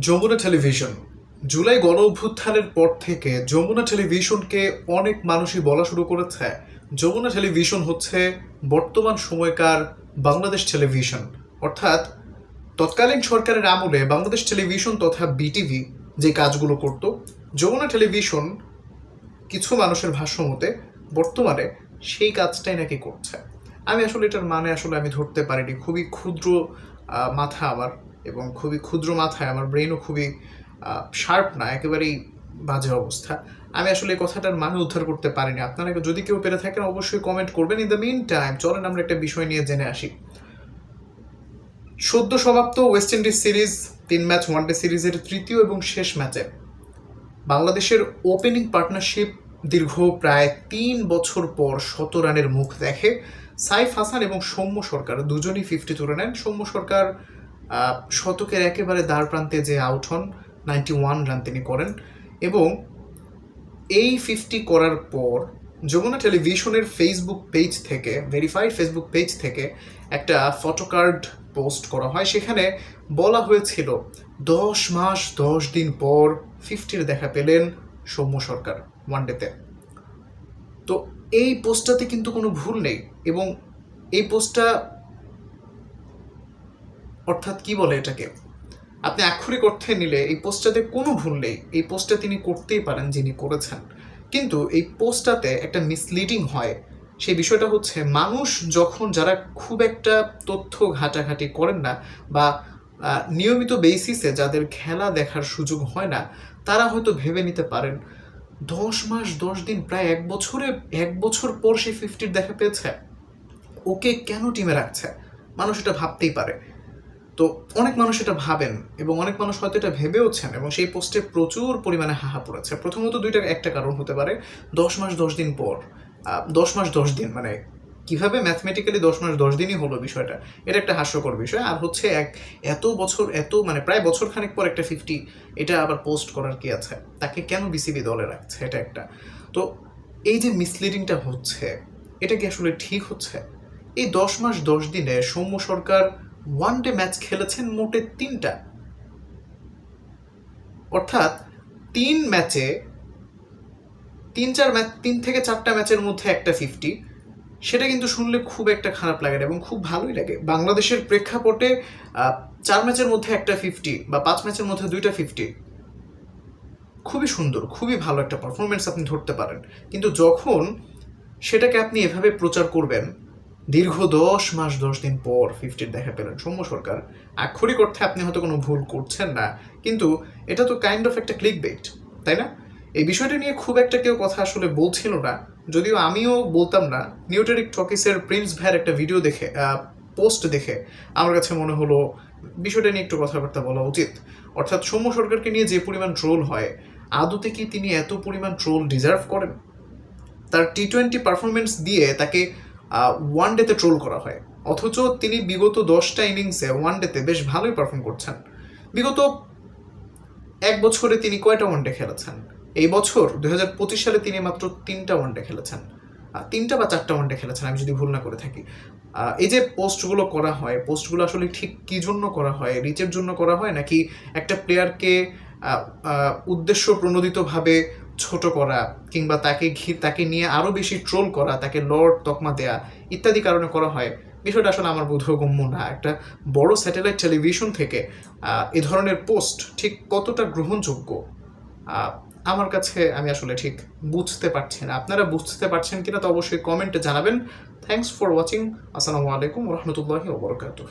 Jamuna television. July গণ অভ্যুত্থানের পর থেকে যমুনা টেলিভিশনকে অনেক মানুষই বলা শুরু করেছে। যমুনা টেলিভিশন হচ্ছে বর্তমান সময়কার বাংলাদেশ টেলিভিশন। অর্থাৎ তৎকালীন সরকারের আমলে বাংলাদেশ টেলিভিশন তথা বিটিভি যে কাজগুলো করত, যমুনা টেলিভিশন কিছু মানুষের ভাষ্য মতে বর্তমানে সেই কাজটাই নাকি করছে। আমি আসলে এটার মানে আসলে আমি ধরতে পারিনি। খুবই ক্ষুদ্র মাথা আমার। এবং খুবই ক্ষুদ্র মাথায়, আমার ব্রেনও খুবই শার্প না, একেবারেই বাজে অবস্থা। আমি আসলে এই কথাটার মানে উদ্ধার করতে পারিনি। আপনারা যদি কেউ পেরে থাকেন, অবশ্যই কমেন্ট করবেন। ইন দ্য মিন টাইম চলেন আমরা একটা বিষয় নিয়ে জেনে আসি। সদ্য সমাপ্ত ওয়েস্ট ইন্ডিজ সিরিজ তিন ম্যাচ ওয়ানডে সিরিজের তৃতীয় এবং শেষ ম্যাচে বাংলাদেশের ওপেনিং পার্টনারশিপ দীর্ঘ প্রায় তিন বছর পর শত রানের মুখ দেখে। সাইফ হাসান এবং সৌম্য সরকার, দুজনই ফিফটি তুলে নেন সৌম্য সরকার শতকের একেবারে দ্বার প্রান্তে যে আউট হন নাইনটি ওয়ান রান তিনি করেন এবং এই ফিফটি করার পর যমুনা টেলিভিশনের ফেসবুক পেজ থেকে ভেরিফাইড ফেসবুক পেজ থেকে একটা ফটোকার্ড পোস্ট করা হয়। সেখানে বলা হয়েছিল, দশ মাস দশ দিন পর ফিফটির দেখা পেলেন সৌম্য সরকার ওয়ানডেতে তো এই পোস্টটাতে কিন্তু কোনো ভুল নেই এবং এই পোস্টটা অর্থাৎ কি বলে এটাকে? আপনি আক্ষরিক অর্থে নিলে এই পোস্টটাতে কোনো ভুল নেই। এই পোস্টটা তিনি করতেই পারেন যিনি করেছেন। কিন্তু এই পোস্টটাতে একটা মিসলিডিং হয়। সেই বিষয়টা হচ্ছে, মানুষ যখন যারা খুব একটা তথ্য ঘাটাঘাটি করেন না বা নিয়মিত বেসিসে যাদের খেলা দেখার সুযোগ হয় না, তারা হয়তো ভেবে নিতে পারেন, দশ মাস, দশ দিন, প্রায় এক বছরে, এক বছর পর সে ফিফটির দেখা পেয়েছে। ওকে কেন টিমে রাখছে? মানুষ এটা ভাবতেই পারে। তো অনেক মানুষ এটা ভাবেন এবং অনেক মানুষ হয়তো এটা ভেবেওছেন এবং সেই পোস্টে প্রচুর পরিমাণে হাহা পড়েছে। প্রথমত দুইটা একটা কারণ হতে পারে, দশ মাস দশ দিন পর দশ মাস দশ দিন মানে কীভাবে ম্যাথমেটিক্যালি দশ মাস দশ দিনই হলো বিষয়টা, এটা একটা হাস্যকর বিষয়। আর হচ্ছে এক এত বছর, এত মানে প্রায় বছর খানেক পর একটা ফিফটি এটা আবার পোস্ট করার কি আছে? তাকে কেন বিসিবি দলে রাখছে? এটা একটা। তো এই যে মিসলিডিংটা হচ্ছে, এটা কি আসলে ঠিক হচ্ছে? এই দশ মাস দশ দিনে Soumya Sarkar one day match খেলেছেন মোটে তিনটা। অর্থাৎ তিন ম্যাচে তিন চার ম্যাচ তিন থেকে চারটা ম্যাচের মধ্যে একটা ফিফটি সেটা কিন্তু শুনলে খুব একটা খারাপ লাগে না এবং খুব ভালোই লাগে। বাংলাদেশের প্রেক্ষাপটে চার ম্যাচের মধ্যে একটা ফিফটি বা পাঁচ ম্যাচের মধ্যে দুইটা ফিফটি খুবই সুন্দর, খুবই ভালো একটা পারফরমেন্স আপনি ধরতে পারেন। কিন্তু যখন সেটাকে আপনি এভাবে প্রচার করবেন দীর্ঘ দশ মাস, দশ দিন পর ফিফটির দেখা পেলেন সৌম্য সরকার। আক্ষরিক অর্থে আপনি হয়তো কোনো ভুল করছেন না, কিন্তু এটা তো কাইন্ড অফ একটা ক্লিক বেট তাই না? এই বিষয়টা নিয়ে খুব একটা কেউ কথা আসলে বলছিল না, যদিও আমিও বলতাম না। নিউটেরিক টকিসের প্রিন্স ভ্যার একটা ভিডিও দেখে পোস্ট দেখে আমার কাছে মনে হলো বিষয়টা নিয়ে একটু কথাবার্তা বলা উচিত। অর্থাৎ সৌম্য সরকারকে নিয়ে যে পরিমাণ ট্রোল হয়, আদতে কি তিনি এত পরিমাণ ট্রোল ডিজার্ভ করেন? তার টি টোয়েন্টি পারফরমেন্স দিয়ে তাকে ওয়ান ডেতে ট্রোল করা হয়। অথচ তিনি বিগত দশটা ইনিংসে ওয়ান ডেতে বেশ ভালোই পারফর্ম করছেন। বিগত এক বছরে তিনি কয়টা ওয়ানডে খেলেছেন? এই বছর দু হাজার পঁচিশ সালে তিনি মাত্র তিনটা ওয়ানডে খেলেছেন। তিনটা বা চারটা ওয়ানডে খেলেছেন, আমি যদি ভুল না করে থাকি। এই যে পোস্টগুলো করা হয় পোস্টগুলো আসলে ঠিক কী জন্য করা হয় রিচের জন্য করা হয়, নাকি একটা প্লেয়ারকে উদ্দেশ্য প্রণোদিতভাবে ছোট করা কিংবা তাকে ঘি, তাকে নিয়ে আরও বেশি ট্রোল করা, তাকে লর্ড তকমা দেয়া ইত্যাদি কারণে করা হয়। বিষয়টা আসলে আমার বোধগম্য না। একটা বড় স্যাটেলাইট টেলিভিশন থেকে এ ধরনের পোস্ট ঠিক কতটা গ্রহণযোগ্য আমার কাছে আমি আসলে ঠিক বুঝতে পারছি না। আপনারা বুঝতে পারছেন কিনা তো অবশ্যই কমেন্টে জানাবেন। থ্যাংকস ফর ওয়াচিং আসসালামু আলাইকুম রহমতুল্লাহি ওবরকাতুহ